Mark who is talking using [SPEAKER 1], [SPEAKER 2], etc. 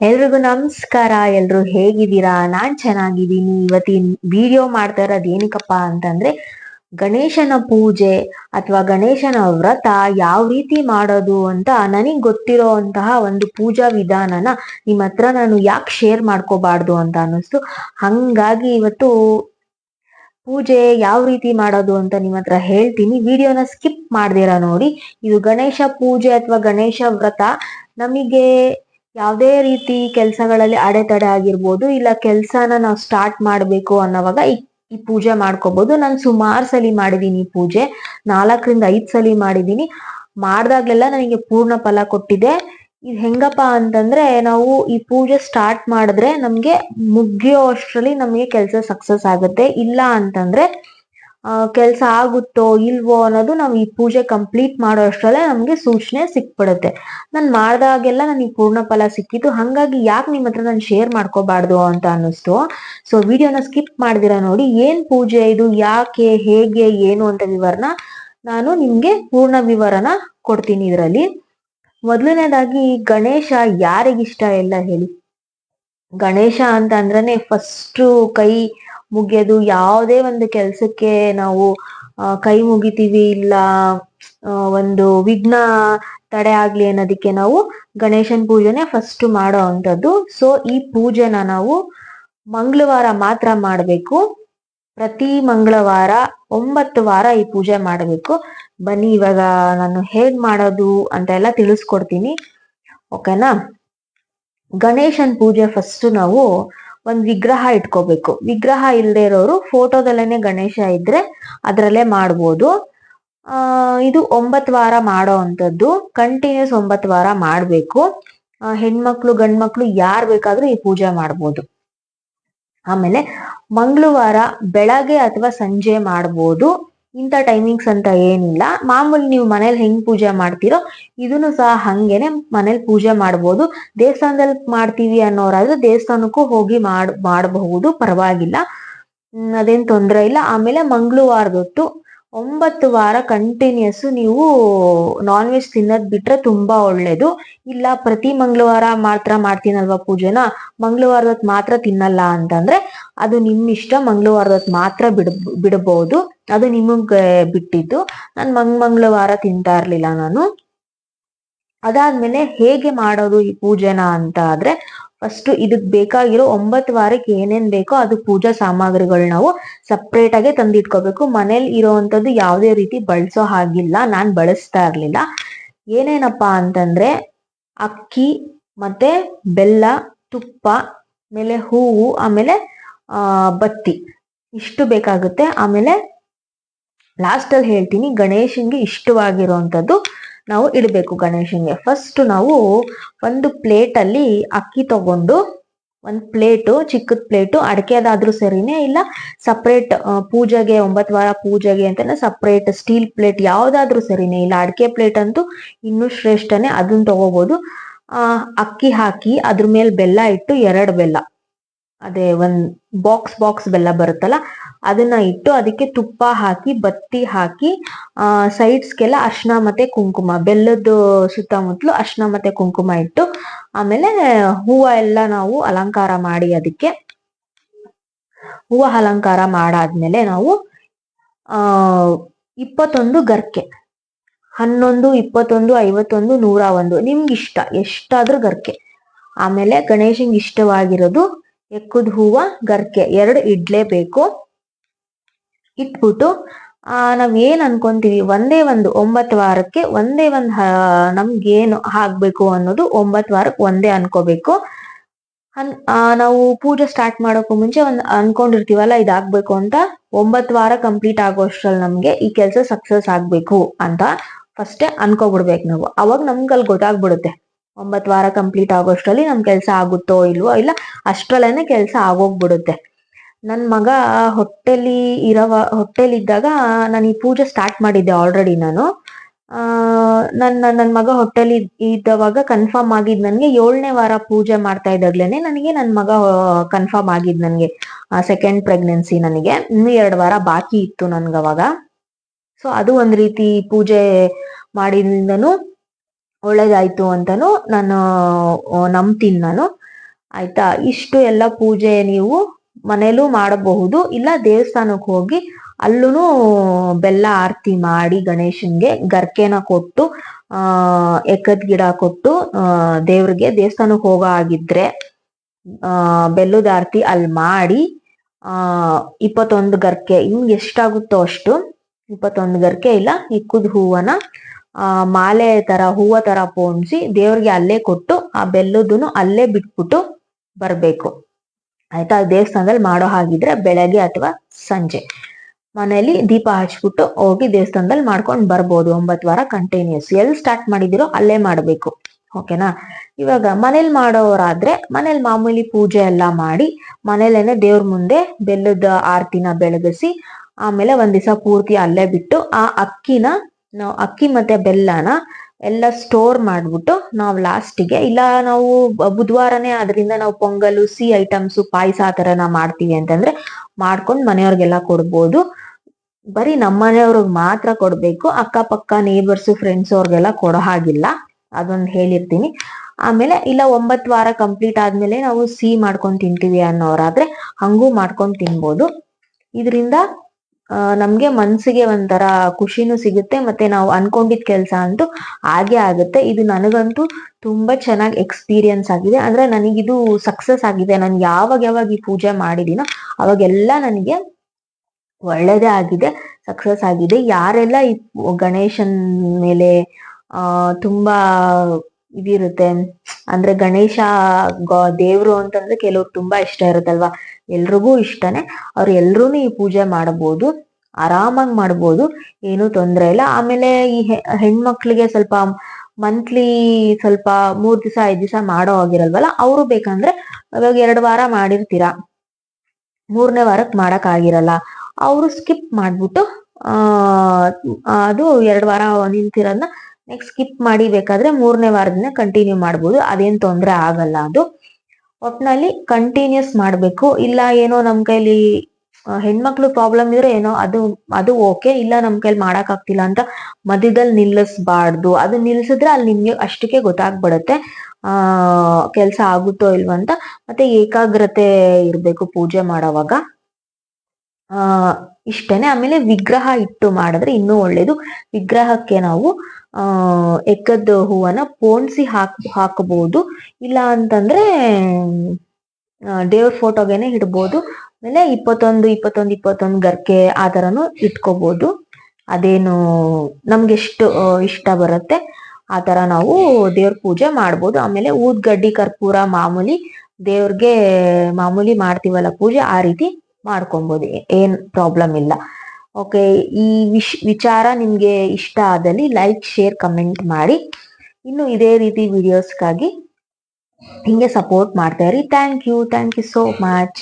[SPEAKER 1] ಎಲ್ರಿಗೂ ನಮಸ್ಕಾರ. ಎಲ್ರು ಹೇಗಿದ್ದೀರಾ? ನಾನ್ ಚೆನ್ನಾಗಿದ್ದೀನಿ. ಇವತ್ತಿನ ವಿಡಿಯೋ ಮಾಡ್ತಾ ಇರೋದು ಏನಕ್ಕಪ್ಪ ಅಂತಂದ್ರೆ, ಗಣೇಶನ ಪೂಜೆ ಅಥವಾ ಗಣೇಶನ ವ್ರತ ಯಾವ ರೀತಿ ಮಾಡೋದು ಅಂತ ನನಗ್ ಗೊತ್ತಿರೋಂತಹ ಒಂದು ಪೂಜಾ ವಿಧಾನನ ನಿಮ್ಮ ಹತ್ರ ನಾನು ಯಾಕೆ ಶೇರ್ ಮಾಡ್ಕೋಬಾರ್ದು ಅಂತ ಅನ್ನಿಸ್ತು. ಹಂಗಾಗಿ ಇವತ್ತು ಪೂಜೆ ಯಾವ ರೀತಿ ಮಾಡೋದು ಅಂತ ನಿಮ್ಮ ಹತ್ರ ಹೇಳ್ತೀನಿ. ವಿಡಿಯೋನ ಸ್ಕಿಪ್ ಮಾಡ್ದಿರ ನೋಡಿ. ಇದು ಗಣೇಶ ಪೂಜೆ ಅಥವಾ ಗಣೇಶ ವ್ರತ ನಮಗೆ ಯಾವುದೇ ರೀತಿ ಕೆಲಸಗಳಲ್ಲಿ ಅಡೆತಡೆ ಆಗಿರ್ಬೋದು, ಇಲ್ಲ ಕೆಲಸನ ನಾವು ಸ್ಟಾರ್ಟ್ ಮಾಡಬೇಕು ಅನ್ನೋವಾಗ ಈ ಈ ಪೂಜೆ ಮಾಡ್ಕೋಬಹುದು ನಾನು ಸುಮಾರು ಸಲಿ ಮಾಡಿದೀನಿ ಈ ಪೂಜೆ. ನಾಲ್ಕರಿಂದ ಐದ್ ಸಲಿ ಮಾಡಿದೀನಿ. ಮಾಡ್ದಾಗ್ಲೆಲ್ಲ ನನಗೆ ಪೂರ್ಣ ಫಲ ಕೊಟ್ಟಿದೆ. ಇದು ಹೆಂಗಪ್ಪ ಅಂತಂದ್ರೆ ನಾವು ಈ ಪೂಜೆ ಸ್ಟಾರ್ಟ್ ಮಾಡಿದ್ರೆ ನಮ್ಗೆ ಮುಗಿಯೋ ಅಷ್ಟರಲ್ಲಿ ನಮಗೆ ಕೆಲಸ ಸಕ್ಸಸ್ ಆಗುತ್ತೆ. ಇಲ್ಲ ಅಂತಂದ್ರೆ ಕೆಲಸ ಆಗುತ್ತೋ ಇಲ್ವೋ ಅನ್ನೋದು ನಾವು ಈ ಪೂಜೆ ಕಂಪ್ಲೀಟ್ ಮಾಡೋ ಅಷ್ಟರಲ್ಲೇ ನಮಗೆ ಸೂಚನೆ ಸಿಕ್ಬಿಡುತ್ತೆ. ನಾನು ಮಾಡ್ದಾಗೆಲ್ಲ ನನಗೆ ಪೂರ್ಣ ಫಲ ಸಿಕ್ಕಿತ್ತು ಹಂಗಾಗಿ ಯಾಕೆ ನಿಮ್ಮ ಹತ್ರ ನಾನು ಶೇರ್ ಮಾಡ್ಕೋಬಾರ್ದು ಅಂತ ಅನ್ನಿಸ್ತು. ಸೊ ವಿಡಿಯೋನ ಸ್ಕಿಪ್ ಮಾಡ್ದಿರ ನೋಡಿ, ಏನು ಪೂಜೆ ಇದು, ಯಾಕೆ, ಹೇಗೆ, ಏನು ಅಂತ ವಿವರನ ನಾನು ನಿಮಗೆ ಪೂರ್ಣ ವಿವರನ ಕೊಡ್ತೀನಿ ಇದರಲ್ಲಿ. ಮೊದಲನೇದಾಗಿ ಗಣೇಶ ಯಾರಿಗಿಷ್ಟ ಎಲ್ಲ ಹೇಳಿ. ಗಣೇಶ ಅಂತ ಅಂದ್ರೇನೆ ಫಸ್ಟ್ ಕೈ ಮುಗಿಯೋದು ಯಾವುದೇ ಒಂದು ಕೆಲಸಕ್ಕೆ ನಾವು ಕೈ ಮುಗಿತೀವಿ ಇಲ್ಲ ಒಂದು ವಿಘ್ನ ತಡೆ ಆಗ್ಲಿ ಅನ್ನೋದಕ್ಕೆ ನಾವು ಗಣೇಶನ್ ಪೂಜೆನೆ ಫಸ್ಟ್ ಮಾಡೋ ಅಂಥದ್ದು. ಸೊ ಈ ಪೂಜೆನ ನಾವು ಮಂಗಳವಾರ ಮಾತ್ರ ಮಾಡಬೇಕು. ಪ್ರತಿ ಮಂಗಳವಾರ ಒಂಬತ್ತು ವಾರ ಈ ಪೂಜೆ ಮಾಡಬೇಕು. ಬನ್ನಿ, ಇವಾಗ ನಾನು ಹೇಗ್ ಮಾಡೋದು ಅಂತ ಎಲ್ಲ ತಿಳಿಸ್ಕೊಡ್ತೀನಿ ಓಕೆನಾ ಗಣೇಶನ್ ಪೂಜೆ ಫಸ್ಟ್ ನಾವು ಒಂದ್ ವಿಗ್ರಹ ಇಟ್ಕೋಬೇಕು. ವಿಗ್ರಹ ಇಲ್ಲದೆ ಇರೋರು ಫೋಟೋದಲ್ಲೇನೆ ಗಣೇಶ ಇದ್ರೆ ಅದರಲ್ಲೇ ಮಾಡ್ಬೋದು. ಆ, ಇದು ಒಂಬತ್ ವಾರ ಮಾಡೋ ಅಂತದ್ದು ಕಂಟಿನ್ಯೂಸ್ ಒಂಬತ್ ವಾರ ಮಾಡ್ಬೇಕು. ಹೆಣ್ಮಕ್ಳು, ಗಂಡ್ಮಕ್ಳು ಯಾರ್ ಬೇಕಾದ್ರೂ ಈ ಪೂಜೆ ಮಾಡ್ಬೋದು. ಆಮೇಲೆ ಮಂಗಳವಾರ ಬೆಳಗ್ಗೆ ಅಥವಾ ಸಂಜೆ ಮಾಡ್ಬೋದು. ಇಂಥ ಟೈಮಿಂಗ್ಸ್ ಅಂತ ಏನಿಲ್ಲ. ಮಾಮೂಲಿ ನೀವು ಮನೇಲಿ ಹೆಂಗ್ ಪೂಜೆ ಮಾಡ್ತೀರೋ ಇದನ್ನು ಸಹ ಹಂಗೇನೆ ಮನೇಲಿ ಪೂಜೆ ಮಾಡ್ಬೋದು. ದೇವಸ್ಥಾನದಲ್ಲಿ ಮಾಡ್ತೀವಿ ಅನ್ನೋರಾದ್ರೆ ದೇವಸ್ಥಾನಕ್ಕೂ ಹೋಗಿ ಮಾಡ್, ಮಾಡಬಹುದು, ಪರವಾಗಿಲ್ಲ. ಅದೇನ್ ತೊಂದರೆ ಇಲ್ಲ. ಆಮೇಲೆ ಮಂಗಳವಾರದೊತ್ತು ಒಂಬತ್ತು ವಾರ ಕಂಟಿನ್ಯೂಸ್ ನೀವು ನಾನ್ ವೆಜ್ ತಿನ್ನೋದ್ ಬಿಟ್ರೆ ತುಂಬಾ ಒಳ್ಳೇದು. ಇಲ್ಲ, ಪ್ರತಿ ಮಂಗಳವಾರ ಮಾತ್ರ ಮಾಡ್ತೀನಲ್ವಾ ಪೂಜೆನ? ಮಂಗಳವಾರದ ಮಾತ್ರ ತಿನ್ನಲ್ಲ ಅಂತಂದ್ರೆ ಅದು ನಿಮ್ಮ ಇಷ್ಟ ಮಂಗಳವಾರದ ಮಾತ್ರ ಬಿಡ್ ಬಿಡಬಹುದು ಅದು ನಿಮಗೆ ಬಿಟ್ಟಿದ್ದು. ನಾನು ಮಂಗ್ ಮಂಗಳವಾರ ತಿಂತಾ ಇರ್ಲಿಲ್ಲ ನಾನು. ಅದಾದ್ಮೇಲೆ ಹೇಗೆ ಮಾಡೋದು ಈ ಪೂಜೆನ ಅಂತ ಆದ್ರೆ ಫಸ್ಟ್ ಇದಕ್ ಬೇಕಾಗಿರೋ ಒಂಬತ್ತು ವಾರಕ್ಕೆ ಏನೇನ್ ಬೇಕೋ ಅದು ಪೂಜಾ ಸಾಮಗ್ರಿಗಳು ನಾವು ಸಪ್ರೇಟ್ ಆಗಿ ತಂದಿಟ್ಕೋಬೇಕು. ಮನೇಲಿ ಇರೋವಂಥದ್ದು ಯಾವುದೇ ರೀತಿ ಬಳಸೋ ಹಾಗಿಲ್ಲ. ನಾನ್ ಬಳಸ್ತಾ ಇರ್ಲಿಲ್ಲ. ಏನೇನಪ್ಪಾ ಅಂತಂದ್ರೆ, ಅಕ್ಕಿ ಮತ್ತೆ ಬೆಲ್ಲ, ತುಪ್ಪ, ಆಮೇಲೆ ಹೂವು, ಆಮೇಲೆ ಬತ್ತಿ. ಇಷ್ಟು ಬೇಕಾಗುತ್ತೆ. ಆಮೇಲೆ ಲಾಸ್ಟ್ ಅಲ್ಲಿ ಹೇಳ್ತೀನಿ, ಗಣೇಶನ್ಗೆ ಇಷ್ಟವಾಗಿರುವಂಥದ್ದು ನಾವು ಇಡಬೇಕು. ಗಣೇಶನ್ಗೆ ಫಸ್ಟ್ ನಾವು ಒಂದು ಪ್ಲೇಟ್ ಅಲ್ಲಿ ಅಕ್ಕಿ ತಗೊಂಡು, ಒಂದು ಪ್ಲೇಟು ಚಿಕ್ಕದ ಪ್ಲೇಟು ಅಡಕೆದಾದ್ರೂ ಸರಿನೇ ಇಲ್ಲ ಸಪ್ರೇಟ್ ಪೂಜೆಗೆ, ಒಂಬತ್ತು ವಾರ ಪೂಜೆಗೆ ಅಂತಾನೆ ಸಪ್ರೇಟ್ ಸ್ಟೀಲ್ ಪ್ಲೇಟ್ ಯಾವ್ದಾದ್ರೂ ಸರಿನೇ ಇಲ್ಲ. ಅಡಿಕೆ ಪ್ಲೇಟ್ ಅಂತೂ ಇನ್ನೂ ಶ್ರೇಷ್ಠನೇ, ಅದನ್ನ ತಗೋಬಹುದು ಅಕ್ಕಿ ಹಾಕಿ ಅದ್ರ ಮೇಲೆ ಬೆಲ್ಲ ಇಟ್ಟು ಎರಡು ಬೆಲ್ಲ. ಅದೇ ಒಂದ್ ಬಾಕ್ಸ್ ಬಾಕ್ಸ್ ಬೆಲ್ಲ ಬರುತ್ತಲ್ಲ ಅದನ್ನ ಇಟ್ಟು ಅದಕ್ಕೆ ತುಪ್ಪ ಹಾಕಿ, ಬತ್ತಿ ಹಾಕಿ, ಆ, ಸೈಡ್ಸ್ಗೆಲ್ಲ ಅರ್ಶನ ಮತ್ತೆ ಕುಂಕುಮ ಬೆಲ್ಲದ ಸುತ್ತಮುತ್ತಲು ಅರ್ಶನ ಮತ್ತೆ ಕುಂಕುಮ ಇಟ್ಟು, ಆಮೇಲೆ ಹೂವ ಎಲ್ಲ ನಾವು ಅಲಂಕಾರ ಮಾಡಿ ಅದಕ್ಕೆ. ಹೂವ ಅಲಂಕಾರ ಮಾಡಾದ್ಮೇಲೆ ನಾವು, ಆ, ಇಪ್ಪತ್ತೊಂದು ಗರ್ಕೆ, ಹನ್ನೊಂದು, ಇಪ್ಪತ್ತೊಂದು, ಐವತ್ತೊಂದು, ನೂರ ಒಂದು, ನಿಮ್ಗೆ ಇಷ್ಟ, ಎಷ್ಟಾದ್ರೂ ಗರ್ಕೆ. ಆಮೇಲೆ ಗಣೇಶನ್ಗೆ ಇಷ್ಟವಾಗಿರೋದು ಎಕ್ಕದ ಹೂವ, ಗರ್ಕೆ, ಎರಡು ಇಡ್ಲೇಬೇಕು. ಇಟ್ಬಿಟ್ಟು, ಆ, ನಾವ್ ಏನ್ ಅನ್ಕೊಂತೀವಿ? ಒಂದೇ ಒಂದು ಒಂಬತ್ತು ವಾರಕ್ಕೆ ಒಂದೇ ಒಂದ್ ನಮ್ಗೇನು ಹಾಕ್ಬೇಕು ಅನ್ನೋದು ಒಂಬತ್ ವಾರಕ್ಕೆ ಒಂದೇ ಅನ್ಕೋಬೇಕು. ಅನ್ ನಾವು ಪೂಜೆ ಸ್ಟಾರ್ಟ್ ಮಾಡೋಕ್ಕೂ ಮುಂಚೆ ಒಂದ್ ಅನ್ಕೊಂಡಿರ್ತೀವಲ್ಲ, ಇದಾಗ್ಬೇಕು ಅಂತ? ಒಂಬತ್ ವಾರ ಕಂಪ್ಲೀಟ್ ಆಗೋಷ್ಟ್ರಲ್ಲಿ ನಮ್ಗೆ ಈ ಕೆಲಸ ಸಕ್ಸಸ್ ಆಗ್ಬೇಕು ಅಂತ ಫಸ್ಟೇ ಅನ್ಕೋಬಿಡ್ಬೇಕು ನಾವು. ಅವಾಗ ನಮ್ಗೆ ಅಲ್ಲಿ ಗೊತ್ತಾಗ್ಬಿಡುತ್ತೆ. ಒಂಬತ್ ವಾರ ಕಂಪ್ಲೀಟ್ ಆಗೋಷ್ಟ್ರಲ್ಲಿ ನಮ್ ಕೆಲಸ ಆಗುತ್ತೋ ಇಲ್ವೋ ಇಲ್ಲ, ಅಷ್ಟ್ರಲ್ಲೇನೆ ಕೆಲಸ ಆಗೋಗ್ಬಿಡುತ್ತೆ. ನನ್ ಮಗ ಹೊಟ್ಟೆಲಿ ಇರವ, ಹೊಟ್ಟೆಲಿದ್ದಾಗ ನಾನು ಈ ಪೂಜೆ ಸ್ಟಾರ್ಟ್ ಮಾಡಿದ್ದೆ ಆಲ್ರೆಡಿ ನಾನು. ನನ್ನ ನನ್ನ ಮಗ ಹೊಟ್ಟೆಲಿ ಇದ್ದವಾಗ ಕನ್ಫರ್ಮ್ ಆಗಿದ್ ನನ್ಗೆ ಏಳನೇ ವಾರ ಪೂಜೆ ಮಾಡ್ತಾ ಇದ್ದಾಗ್ಲೇನೆ ನನಗೆ ನನ್ನ ಮಗ ಕನ್ಫರ್ಮ್ ಆಗಿದ್ ನನ್ಗೆ ಸೆಕೆಂಡ್ ಪ್ರೆಗ್ನೆನ್ಸಿ ನನಗೆ. ಇನ್ನು ಎರಡು ವಾರ ಬಾಕಿ ಇತ್ತು ನನ್ಗೆ ಅವಾಗ. ಸೊ ಅದು ಒಂದ್ ರೀತಿ ಪೂಜೆ ಮಾಡಿದ್ರಿಂದನು ಒಳ್ಳೇದಾಯ್ತು ಅಂತಾನು ನಾನು ನಂಬ್ತೀನಿ ನಾನು. ಆಯ್ತಾ? ಇಷ್ಟು ಎಲ್ಲ ಪೂಜೆ ನೀವು ಮನೇಲೂ ಮಾಡಬಹುದು. ಇಲ್ಲ ದೇವಸ್ಥಾನಕ್ಕೆ ಹೋಗಿ ಅಲ್ಲೂ ಬೆಲ್ಲ ಆರತಿ ಮಾಡಿ ಗಣೇಶನ್ಗೆ ಗರ್ಕೆನ ಕೊಟ್ಟು, ಆ ಎಕ್ಕದ ಗಿಡ ಕೊಟ್ಟು ದೇವ್ರಿಗೆ ದೇವಸ್ಥಾನಕ್ಕೆ ಹೋಗೋ ಆಗಿದ್ರೆ ಆ, ಬೆಲ್ಲದ ಆರತಿ ಅಲ್ಲಿ ಮಾಡಿ, ಆ, ಇಪ್ಪತ್ತೊಂದು ಗರ್ಕೆ ಹಿಂಗ್ ಎಷ್ಟಾಗುತ್ತೋ ಅಷ್ಟು ಇಪ್ಪತ್ತೊಂದು ಗರ್ಕೆ ಇಲ್ಲ, ಇಕ್ಕದ ಹೂವನ, ಆ, ಮಾಲೆ ತರ, ಹೂವ ತರ ಪೋಣಿಸಿ ದೇವ್ರಿಗೆ ಅಲ್ಲೇ ಕೊಟ್ಟು, ಆ ಬೆಲ್ಲದನ್ನು ಅಲ್ಲೇ ಬಿಟ್ಬಿಟ್ಟು ಬರ್ಬೇಕು. ಆಯ್ತಾ? ದೇವಸ್ಥಾನದಲ್ಲಿ ಮಾಡೋ ಹಾಗಿದ್ರೆ ಬೆಳಗ್ಗೆ ಅಥವಾ ಸಂಜೆ. ಮನೆಯಲ್ಲಿ ದೀಪ ಹಚ್ಬಿಟ್ಟು ಹೋಗಿ ದೇವಸ್ಥಾನದಲ್ಲಿ ಮಾಡ್ಕೊಂಡು ಬರ್ಬೋದು. ಒಂಬತ್ತು ವಾರ ಕಂಟಿನ್ಯೂಸ್ ಎಲ್ಲಿ ಸ್ಟಾರ್ಟ್ ಮಾಡಿದಿರೋ ಅಲ್ಲೇ ಮಾಡಬೇಕು. ಓಕೆನಾ ಇವಾಗ ಮನೇಲಿ ಮಾಡೋರಾದ್ರೆ ಮನೇಲಿ ಮಾಮೂಲಿ ಪೂಜೆ ಎಲ್ಲ ಮಾಡಿ ಮನೇಲೇನೆ ದೇವ್ರ ಮುಂದೆ ಬೆಲ್ಲದ ಆರತಿನ ಬೆಳಗಿಸಿ ಆಮೇಲೆ ಒಂದ್ ದಿವಸ ಪೂರ್ತಿ ಅಲ್ಲೇ ಬಿಟ್ಟು ಆ ಅಕ್ಕಿನ, ನಾವು ಅಕ್ಕಿ ಮತ್ತೆ ಬೆಲ್ಲನ ಎಲ್ಲ ಸ್ಟೋರ್ ಮಾಡ್ಬಿಟ್ಟು ನಾವು ಲಾಸ್ಟಿಗೆ ಇಲ್ಲ ನಾವು ಬುಧವಾರನೇ ಅದರಿಂದ ನಾವು ಪೊಂಗಲು ಸಿ ಐಟಮ್ಸ್ ಪಾಯಸ ಆ ಥರ ನಾವು ಮಾಡ್ತೀವಿ ಅಂತಂದ್ರೆ ಮಾಡ್ಕೊಂಡು ಮನೆಯವ್ರಿಗೆಲ್ಲ ಕೊಡ್ಬೋದು. ಬರೀ ನಮ್ಮ ಮನೆಯವ್ರಿಗೆ ಮಾತ್ರ ಕೊಡ್ಬೇಕು. ಅಕ್ಕಪಕ್ಕ ನೇಬರ್ಸ್ ಫ್ರೆಂಡ್ಸ್ ಅವ್ರಿಗೆಲ್ಲ ಕೊಡೋ ಹಾಗಿಲ್ಲ. ಅದೊಂದು ಹೇಳಿರ್ತೀನಿ. ಆಮೇಲೆ ಇಲ್ಲ ಒಂಬತ್ತು ವಾರ ಕಂಪ್ಲೀಟ್ ಆದ್ಮೇಲೆ ನಾವು ಸಿಹಿ ಮಾಡ್ಕೊಂಡು ತಿಂತೀವಿ ಅನ್ನೋರಾದ್ರೆ ಹಂಗೂ ಮಾಡ್ಕೊಂಡು ತಿನ್ಬೋದು. ಇದರಿಂದ ನಮ್ಗೆ ಮನ್ಸಿಗೆ ಒಂಥರ ಖುಷಿನೂ ಸಿಗುತ್ತೆ ಮತ್ತೆ ನಾವು ಅನ್ಕೊಂಡಿದ್ ಕೆಲಸ ಅಂತೂ ಹಾಗೆ ಆಗುತ್ತೆ. ಇದು ನನಗಂತೂ ತುಂಬಾ ಚೆನ್ನಾಗಿ ಎಕ್ಸ್ಪೀರಿಯನ್ಸ್ ಆಗಿದೆ. ಅಂದ್ರೆ ನನಗಿದು ಸಕ್ಸಸ್ ಆಗಿದೆ. ನಾನು ಯಾವಾಗ ಯಾವಾಗ ಈ ಪೂಜೆ ಮಾಡಿದೀನೋ ಅವಾಗೆಲ್ಲ ನನಗೆ ಒಳ್ಳೇದೇ ಆಗಿದೆ ಸಕ್ಸಸ್ ಆಗಿದೆ. ಯಾರೆಲ್ಲ ಈ ಗಣೇಶನ್ ಮೇಲೆ, ಆ, ತುಂಬಾ ಇದಿರುತ್ತೆ. ಅಂದ್ರೆ ಗಣೇಶ ದೇವ್ರು ಅಂತಂದ್ರೆ ಕೆಲವ್ರು ತುಂಬಾ ಇಷ್ಟ ಇರುತ್ತಲ್ವಾ? ಎಲ್ರಿಗೂ ಇಷ್ಟನೇ. ಅವ್ರು ಎಲ್ರೂ ಈ ಪೂಜೆ ಮಾಡಬಹುದು ಆರಾಮಾಗಿ ಮಾಡ್ಬೋದು, ಏನು ತೊಂದ್ರೆ ಇಲ್ಲ. ಆಮೇಲೆ ಈ ಹೆಣ್ಮಕ್ಳಿಗೆ ಸ್ವಲ್ಪ ಮಂತ್ಲಿ ಸ್ವಲ್ಪ ಮೂರ್ ದಿವಸ, ಐದ್ ದಿವಸ ಮಾಡೋ ಆಗಿರಲ್ವಲ್ಲ ಅವರು ಬೇಕಂದ್ರೆ ಇವಾಗ ಎರಡು ವಾರ ಮಾಡಿರ್ತೀರಾ? ಮೂರನೇ ವಾರಕ್ಕೆ ಮಾಡಕ್ ಆಗಿರಲ್ಲ. ಅವರು ಸ್ಕಿಪ್ ಮಾಡ್ಬಿಟ್ಟು, ಆ ಅದು ಎರಡು ವಾರ ನಿಂತಿರೋದನ್ನ ನೆಕ್ಸ್ಟ್ ಸ್ಕಿಪ್ ಮಾಡಿ ಬೇಕಾದ್ರೆ ಮೂರನೇ ವಾರದಿಂದ ಕಂಟಿನ್ಯೂ ಮಾಡ್ಬೋದು. ಅದೇನ್ ತೊಂದ್ರೆ ಆಗಲ್ಲ ಅದು. ಒಟ್ನಲ್ಲಿ ಕಂಟಿನ್ಯೂಸ್ ಮಾಡಬೇಕು. ಇಲ್ಲ ಏನೋ ನಮ್ ಕೈಲಿ ಹೆಣ್ಮಕ್ಳು ಪ್ರಾಬ್ಲಮ್ ಇದ್ರೆ ಏನೋ ಅದು ಅದು ಓಕೆ ಇಲ್ಲ ನಮ್ ಕೈಲಿ ಮಾಡಕ್ ಆಗ್ತಿಲ್ಲ ಅಂತ ಮಧ್ಯದಲ್ಲಿ ನಿಲ್ಲಿಸ್ಬಾರ್ದು. ಅದು ನಿಲ್ಸಿದ್ರೆ ಅಲ್ಲಿ ನಿಮ್ಗೆ ಅಷ್ಟಕ್ಕೆ ಗೊತ್ತಾಗ್ಬಿಡತ್ತೆ. ಆ, ಕೆಲಸ ಆಗುತ್ತೋ ಇಲ್ವಂತ ಮತ್ತೆ ಏಕಾಗ್ರತೆ ಇರ್ಬೇಕು ಪೂಜೆ ಮಾಡೋವಾಗ. ಆ, ಇಷ್ಟೇನೆ. ಆಮೇಲೆ ವಿಗ್ರಹ ಇಟ್ಟು ಮಾಡಿದ್ರೆ ಇನ್ನೂ ಒಳ್ಳೇದು. ವಿಗ್ರಹಕ್ಕೆ ನಾವು ಆ ಎಕ್ಕದ ಹೂವನ್ನ ಪೋಣಿಸಿ ಹಾಕ್ ಹಾಕಬಹುದು ಇಲ್ಲ ಅಂತಂದ್ರೆ ದೇವ್ರ ಫೋಟೋಗೆನೆ ಇಡ್ಬೋದು. ಆಮೇಲೆ ಇಪ್ಪತ್ತೊಂದು ಇಪ್ಪತ್ತೊಂದು ಇಪ್ಪತ್ತೊಂದು ಗರ್ಕೆ ಆ ತರನು ಇಟ್ಕೋಬಹುದು ಅದೇನು ನಮ್ಗೆ ಎಷ್ಟು ಇಷ್ಟ ಬರುತ್ತೆ, ಆ ತರ ನಾವು ದೇವ್ರ ಪೂಜೆ ಮಾಡ್ಬೋದು. ಆಮೇಲೆ ಊದ್ಗಡ್ಡಿ, ಕರ್ಪೂರ, ಮಾಮೂಲಿ ದೇವ್ರಿಗೆ ಮಾಮೂಲಿ ಮಾಡ್ತೀವಲ್ಲ ಪೂಜೆ, ಆ ರೀತಿ ಮಾಡ್ಕೊಬೋದು. ಏನ್ ಪ್ರಾಬ್ಲಮ್ ಇಲ್ಲ. ಓಕೆ ಈ ವಿಶ್, ವಿಚಾರ ನಿಮಗೆ ಇಷ್ಟ ಆದಲ್ಲಿ ಲೈಕ್ ಶೇರ್ ಕಮೆಂಟ್ ಮಾಡಿ. ಇನ್ನು ಇದೇ ರೀತಿ ವಿಡಿಯೋಸ್ಗಾಗಿ ಹಿಂಗೆ ಸಪೋರ್ಟ್ ಮಾಡ್ತಾ ಇರಿ. Thank you thank you so much